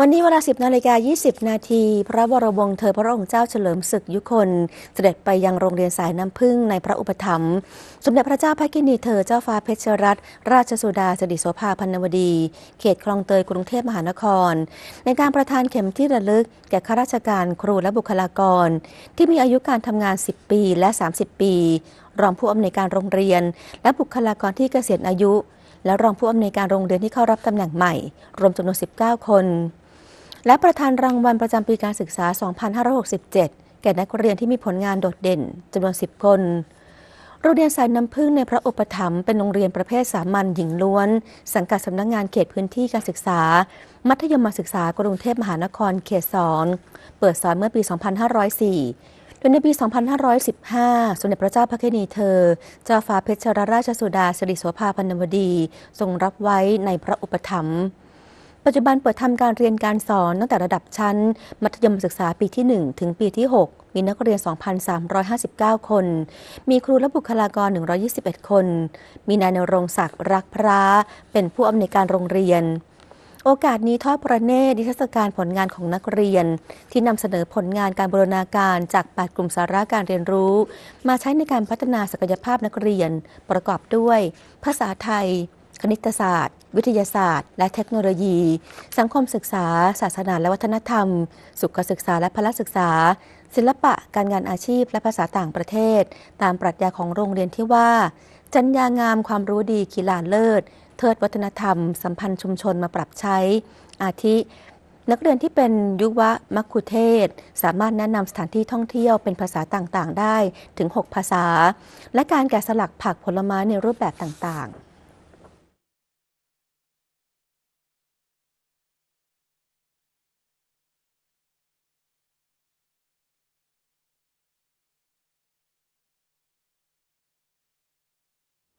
วันนี้เวลา 10 นาฬิกา 20 นาที พระวรวงศ์เธอพระองค์เจ้าเฉลิมศึกยุคน เสด็จไปยังโรงเรียนสายน้ำพึ่งในพระอุปถัมภ์สมเด็จพระเจ้าพระกินีเธอเจ้าฟ้าเพชรรัตนราชสุดาสิริโสภาพันนวดี เขตคลองเตยกรุงเทพมหานคร ในการประทานเข็มที่ระลึก แก่ข้าราชการครูและบุคลากร ที่มีอายุการทำงาน 10 ปีและ 30 ปี รองผู้อำนวยการโรงเรียน และบุคลากรที่เกษียณอายุ และรองผู้อำนวยการโรงเรียนที่เข้ารับตำแหน่งใหม่ รวมจำนวน 19 คน และประธานรางวัลประจำปีการศึกษา 2567 แก่นักเรียนที่มีผลงานโดดเด่นจำนวน 10 คน โรงเรียนสายน้ำพึ่งในพระอุปถัมภ์เป็นโรงเรียนประเภทสามัญหญิงล้วน สังกัดสำนักงงานเขตพื้นที่การศึกษา มัธยมศึกษากรุงเทพมหานครเขตสองเปิดสอนเมื่อปี 2504โดยในปี 2515 สมเด็จพระเจ้าพระกินีเธอ เจ้าฟ้าเพชรราชสุดาสิริโสภาพันนวดี ทรงรับไว้ในพระอุปถัมภ์ ปัจจุบันเปิดทำการเรียนการสอนตั้งแต่ระดับชั้น มัธยมศึกษาปีที่ 1 ถึงปีที่ 6 มีนักเรียน 2,359 คน มีครูและบุคลากร 121 คน มีนายนรงศักดิ์รักพระเป็นผู้อำนวยการโรงเรียน โอกาสนี้ทอดประเนตรนิทรรศการผลงานของนักเรียน ที่นำเสนอผลงานการบูรณาการจาก8กลุ่มสาระการเรียนรู้ มาใช้ในการพัฒนาศักยภาพนักเรียน ประกอบด้วย ภาษาไทย คณิตศาสตร์ วิทยาศาสตร์ และเทคโนโลยี สังคมศึกษา ศาสนาและวัฒนธรรม สุขศึกษาและพละศึกษา ศิลปะ การงานอาชีพ และภาษาต่างประเทศ ตามปรัชญาของโรงเรียนที่ว่า จัญญางามความรู้ดีกีฬาเลิศ เทิดวัฒนธรรม สัมพันธ์ชุมชนมาปรับใช้ อาทิ นักเรียนที่เป็นยุวมัคคุเทศ สามารถแนะนำสถานที่ท่องเที่ยวเป็นภาษาต่างๆ ได้ถึง 6 ภาษา และการแกะสลักผักผลไม้ในรูปแบบต่างๆ